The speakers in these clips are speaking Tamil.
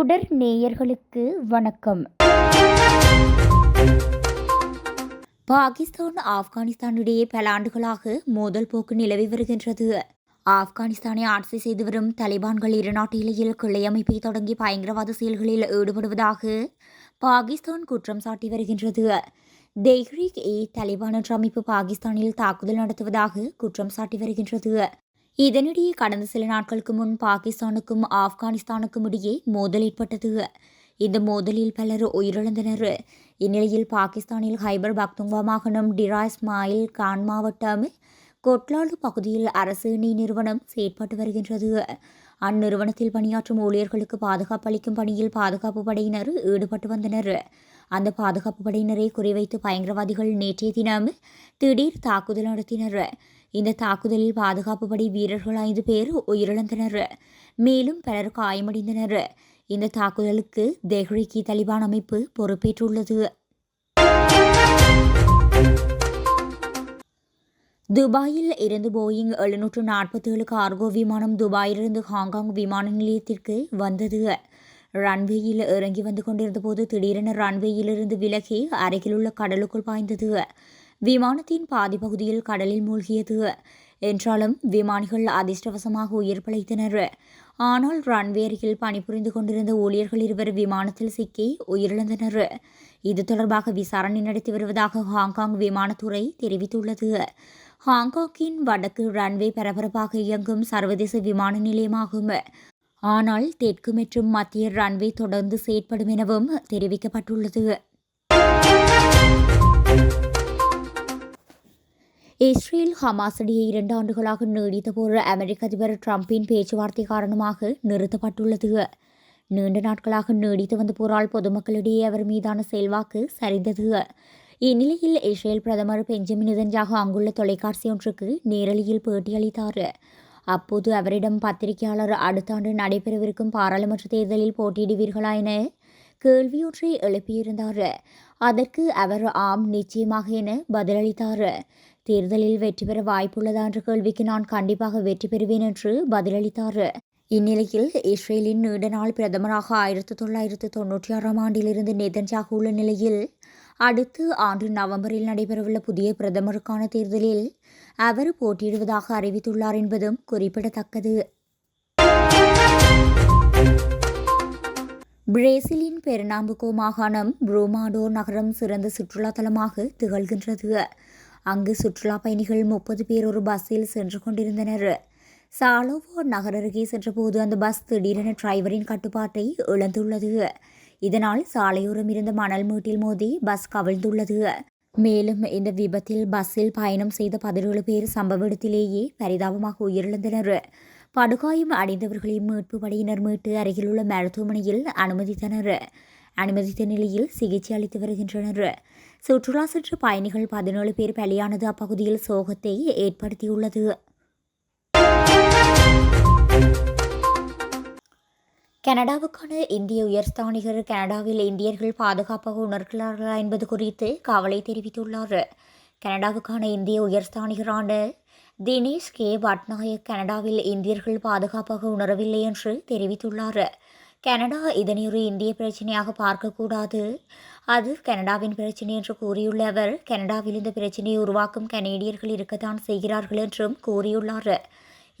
தொடர் நேயர்களுக்கு வணக்கம். பாகிஸ்தான் ஆப்கானிஸ்தானிடையே பல ஆண்டுகளாக மோதல் போக்கு நிலவி வருகின்றது. ஆப்கானிஸ்தானை ஆட்சி செய்து வரும் தலிபான்கள் இரு நாட்டு இலையில் கிளை அமைப்பை தொடங்கி பயங்கரவாத செயல்களில் ஈடுபடுவதாக பாகிஸ்தான் குற்றம் சாட்டி வருகின்றது. தெஹ்ரிக் இ தலிபான் என்ற அமைப்பு பாகிஸ்தானில் தாக்குதல் நடத்துவதாக குற்றம் சாட்டி வருகின்றது. இதனிடையே கடந்த சில நாட்களுக்கு முன் பாகிஸ்தானுக்கும் ஆப்கானிஸ்தானுக்கும் இடையே மோதல் ஏற்பட்டது. இந்த மோதலில் பலர் உயிரிழந்தனர். இந்நிலையில் பாகிஸ்தானில் ஹைபர் பக்துங்கா மாகாணம் டிரா மாயில் கான் மாவட்டம் கொட்லாலு பகுதியில் அரசு இணை நிறுவனம் செயற்பட்டு வருகின்றது. அந்நிறுவனத்தில் பணியாற்றும் ஊழியர்களுக்கு பாதுகாப்பு அளிக்கும் பணியில் பாதுகாப்பு படையினர் ஈடுபட்டு வந்தனர். அந்த பாதுகாப்பு படையினரை குறிவைத்து பயங்கரவாதிகள் நேற்றைய தினம் திடீர் தாக்குதல் நடத்தினர். இந்த தாக்குதலில் பாதுகாப்பு படை வீரர்கள் ஐந்து பேர் உயிரிழந்தனர். மேலும் பலர் காயமடைந்தனர். இந்த தாக்குதலுக்கு தெஹ்ரிகி தலிபான் அமைப்பு பொறுப்பேற்றுள்ளது. துபாயில் இருந்து போயிங் எழுநூற்று நாற்பத்தேழு கார்கோ விமானம் துபாயிலிருந்து ஹாங்காங் விமான நிலையத்திற்கு வந்தது. ரன்வேயில் இறங்கி வந்து கொண்டிருந்த போது திடீரென ரன்வேயிலிருந்து விலகி அருகிலுள்ள கடலுக்குள் பாய்ந்தது. விமானத்தின் பாதி பகுதியில் கடலில் மூழ்கியது. என்றாலும் விமானிகள் அதிர்ஷ்டவசமாக உயிர் பிழைத்தனர். ஆனால் ரன்வே அருகில் பணிபுரிந்து கொண்டிருந்த ஊழியர்கள் இருவர் விமானத்தில் சிக்கி உயிரிழந்தனர். இது தொடர்பாக விசாரணை நடத்தி வருவதாக ஹாங்காங் விமானத்துறை தெரிவித்துள்ளது. ஹாங்காங்கின் வடக்கு ரன்வே பரபரப்பாக இயங்கும் சர்வதேச விமான நிலையமாகும். ஆனால் தெற்கு மற்றும் மத்திய ரன்வே தொடர்ந்து செயற்படும் எனவும் தெரிவிக்கப்பட்டுள்ளது. இஸ்ரேல் ஹமாஸ் இடையே இரண்டு ஆண்டுகளாக நீடித்த போர் அமெரிக்க அதிபர் டிரம்பின் பேச்சுவார்த்தை காரணமாக நிறுத்தப்பட்டுள்ளது. நீண்ட நாட்களாக நீடித்து வந்த போரால் பொதுமக்களிடையே அவர் மீதான செல்வாக்கு சரிந்தது. இந்நிலையில் இஸ்ரேல் பிரதமர் பெஞ்சமின் நிதன்ஜாக அங்குள்ள தொலைக்காட்சி ஒன்றுக்கு நேரலியில் பேட்டியளித்தார். அப்போது அவரிடம் பத்திரிகையாளர் அடுத்த ஆண்டு நடைபெறவிருக்கும் பாராளுமன்ற தேர்தலில் போட்டியிடுவீர்களா என கேள்வியொன்றை எழுப்பியிருந்தார். அதற்கு அவர் ஆம் நிச்சயமாக என பதிலளித்தார். தேர்தலில் வெற்றி பெற வாய்ப்புள்ளதா என்ற கேள்விக்கு நான் கண்டிப்பாக வெற்றி பெறுவேன் என்று பதிலளித்தார். இந்நிலையில் இஸ்ரேலின் நீண்ட நாள் பிரதமராக ஆயிரத்தி தொள்ளாயிரத்து தொன்னூற்றி ஆறாம் ஆண்டிலிருந்து நெதன்ஜாக உள்ள நிலையில் அடுத்த ஆண்டு நவம்பரில் நடைபெறவுள்ள புதிய பிரதமருக்கான தேர்தலில் அவர் போட்டியிடுவதாக அறிவித்துள்ளார் என்பதும் குறிப்பிடத்தக்கது. பிரேசிலின் பெர்னாம்புகோ மாகாணம் புரோமாடோ நகரம் சிறந்த சுற்றுலா தலமாக திகழ்கின்றது. அங்கு சுற்றுலா பயணிகள் முப்பது பேர் ஒரு பஸ்ஸில் சென்று கொண்டிருந்தனர். சாலோவோ நகர் அருகே சென்றபோது அந்த பஸ் திடீரென டிரைவரின் கட்டுப்பாட்டை இழந்துள்ளது. இதனால் சாலையோரம் இருந்த மணல் மூட்டில் மோதி பஸ் கவிழ்ந்துள்ளது. மேலும் இந்த விபத்தில் பஸ்ஸில் பயணம் செய்த பதினேழு பேர் சம்பவ இடத்திலேயே பரிதாபமாக உயிரிழந்தனர். படுகாயம் அடைந்தவர்களை மீட்பு படையினர் மீட்டு அருகிலுள்ள மருத்துவமனையில் அனுமதித்தனர். அனுமதித்த நிலையில் சிகிச்சை அளித்து வருகின்றனர். சுற்றுலா சுற்று பயணிகள் பதினேழு பேர் பலியானது அப்பகுதியில் சோகத்தை ஏற்படுத்தியுள்ளது. கனடாவுக்கான இந்திய உயர்ஸ்தானிகர் கனடாவில் இந்தியர்கள் பாதுகாப்பாக உணர்கிறார்களா என்பது குறித்து கவலை தெரிவித்துள்ளார். கனடாவுக்கான இந்திய உயர்ஸ்தானிகரான தினேஷ் கே. பட்நாயக் கனடாவில் இந்தியர்கள் பாதுகாப்பாக உணரவில்லை என்று தெரிவித்துள்ளார். கனடா இதனை ஒரு இந்திய பிரச்சனையாக பார்க்கக்கூடாது. அது கனடாவின் பிரச்சனை என்று கூறியுள்ள அவர் கனடாவில் இந்த பிரச்சனையை உருவாக்கும் கனேடியர்கள் இருக்கத்தான் செய்கிறார்கள் என்றும் கூறியுள்ளார்.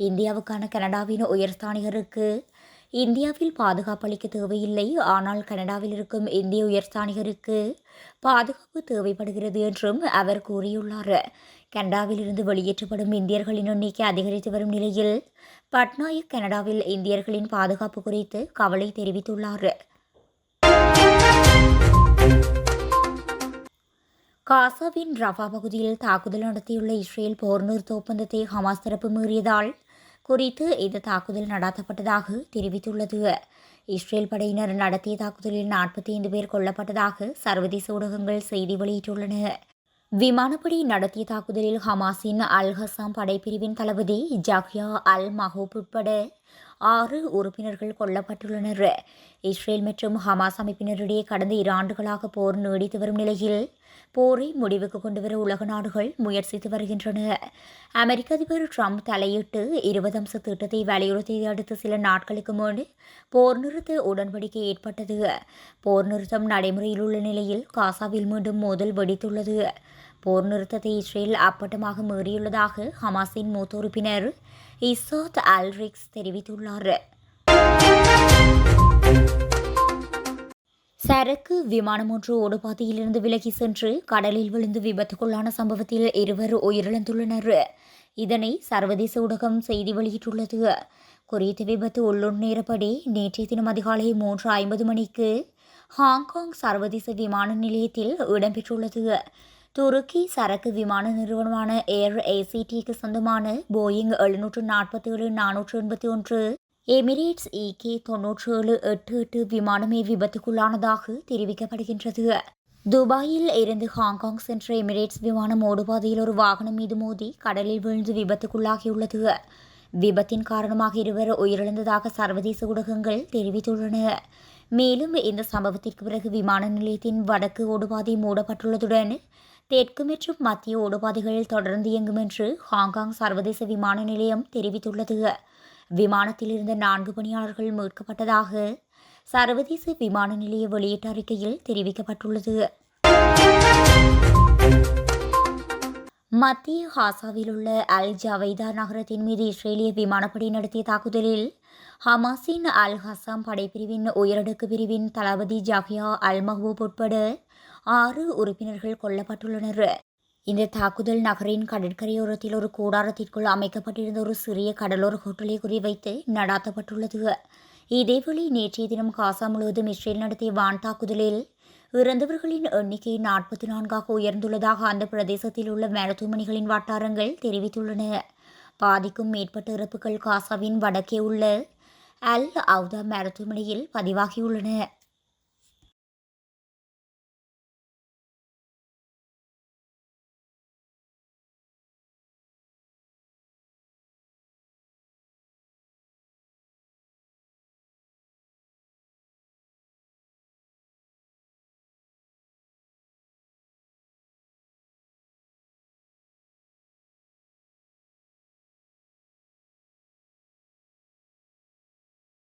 இந்தியாவுக்கான கனடாவின் உயர்ஸ்தானிகருக்கு இந்தியாவில் பாதுகாப்பு அளிக்க தேவையில்லை. ஆனால் கனடாவில் இருக்கும் இந்திய உயர்ஸ்தானிகருக்கு பாதுகாப்பு தேவைப்படுகிறது என்றும் அவர் கூறியுள்ளார். கனடாவிலிருந்து வெளியேற்றப்படும் இந்தியர்களின் எண்ணிக்கை அதிகரித்து வரும் நிலையில் பட்நாயக் கனடாவில் இந்தியர்களின் பாதுகாப்பு குறித்து கவலை தெரிவித்துள்ளார். காசாவின் ரஃபா பகுதியில் தாக்குதல் நடத்தியுள்ள இஸ்ரேல் போர் நிறுத்த ஒப்பந்தத்தை ஹமாஸ் தரப்பு மீறியதால் குறித்து இந்த தாக்குதல் நடாத்தப்பட்டதாக தெரிவித்துள்ளது. இஸ்ரேல் படையினர் நடத்திய தாக்குதலில் நாற்பத்தி ஐந்து பேர் கொல்லப்பட்டதாக சர்வதேச ஊடகங்கள் செய்தி வெளியிட்டுள்ளன. விமானப்படி நடத்திய தாக்குதலில் ஹமாஸின் அல் ஹசாம் படைப்பிரிவின் தளபதி ஜஹ்யா அல் மஹூப் உட்பட ஆறு உறுப்பினர்கள் கொல்லப்பட்டுள்ளனர். இஸ்ரேல் மற்றும் ஹமாஸ் அமைப்பினரிடையே கடந்த இரு ஆண்டுகளாக போர் நீடித்து வரும் நிலையில் போரை முடிவுக்கு கொண்டுவர உலக நாடுகள் முயற்சித்து வருகின்றன. அமெரிக்க அதிபர் ட்ரம்ப் தலையிட்டு இருபது அம்ச திட்டத்தை வலியுறுத்தியதை அடுத்து சில நாட்களுக்கு முன் போர் நிறுத்த உடன்படிக்கை ஏற்பட்டது. போர் நிறுத்தம் நடைமுறையில் உள்ள நிலையில் காசாவில் மீண்டும் மோதல் வெடித்துள்ளது. போர் நிறுத்தத்தை இஸ்ரேல் அப்பட்டமாக மீறியுள்ளதாக ஹமாஸின் மூத்த உறுப்பினர் இசாத் ஆல்ரிக்ஸ் தெரிவித்துள்ளார். சரக்கு விமானம் ஒன்று ஓடுபாதையிலிருந்து விலகி சென்று கடலில் விழுந்து விபத்துக்குள்ளான சம்பவத்தில் இருவர் உயிரிழந்துள்ளனர். இதனை சர்வதேச ஊடகம் செய்தி வெளியிட்டுள்ளது. குறித்த விபத்து உள்ளூர் நேரப்படி நேற்றைய தினம் அதிகாலை மூன்று ஐம்பது மணிக்கு ஹாங்காங் சர்வதேச விமான நிலையத்தில் இடம்பெற்றுள்ளது. துருக்கி சரக்கு விமான நிறுவனமான ஏர் ஏசிடிக்கு சொந்தமான போயிங் எழுநூற்று நாற்பத்தி ஏழு நானூற்று எண்பத்தி ஒன்று. எமிரேட்ஸ் இகே தொன்னூற்றி ஏழு எட்டு எட்டு விமானமே விபத்துக்குள்ளானதாக தெரிவிக்கப்படுகின்றது. துபாயில் இருந்து ஹாங்காங் சென்ற எமிரேட்ஸ் விமானம் ஓடுபாதையில் ஒரு வாகனம் மீது மோதி கடலில் விழுந்து விபத்துக்குள்ளாகியுள்ளது. விபத்தின் காரணமாக இருவர் உயிரிழந்ததாக சர்வதேச ஊடகங்கள் தெரிவித்துள்ளன. மேலும் இந்த சம்பவத்திற்கு பிறகு விமான நிலையத்தின் வடக்கு ஓடுபாதை மூடப்பட்டுள்ளதுடன் தெற்கு மற்றும் மத்திய ஓடுபாதைகள் தொடர்ந்து இயங்கும் என்று ஹாங்காங் சர்வதேச விமான நிலையம் தெரிவித்துள்ளது. விமானத்தில் இருந்த நான்கு பணியாளர்கள் மீட்கப்பட்டதாக சர்வதேச விமான நிலைய வெளியிட்ட அறிக்கையில் தெரிவிக்கப்பட்டுள்ளது. மத்திய ஹாசாவில் உள்ள அல் ஜவைதா நகரத்தின் மீது இஸ்ரேலிய விமானப்படை நடத்திய தாக்குதலில் ஹமாஸின் அல் ஹசாம் படைப்பிரிவின் உயரடுக்கு பிரிவின் தளபதி ஜாஃபியா அல் மஹபூப் உட்பட ஆறு உறுப்பினர்கள் கொல்லப்பட்டுள்ளனர். இந்த தாக்குதல் நகரின் கடற்கரையோரத்தில் ஒரு கூடாரத்திற்குள் அமைக்கப்பட்டிருந்த ஒரு சிறிய கடலோர ஹோட்டலை குறிவைத்து நடாத்தப்பட்டுள்ளது. இதேவேளை நேற்றைய தினம் காசா முழுவதும் இஸ்ரேல் நடத்திய வான் தாக்குதலில் இறந்தவர்களின் எண்ணிக்கை நாற்பத்தி நான்காக உயர்ந்துள்ளதாக அந்த பிரதேசத்தில் உள்ள மருத்துவமனைகளின் வட்டாரங்கள் தெரிவித்துள்ளன. பாதிக்கும் மேற்பட்ட இறப்புகள் காசாவின் வடக்கே உள்ள அல் அவுதா மருத்துவமனையில் பதிவாகியுள்ளன.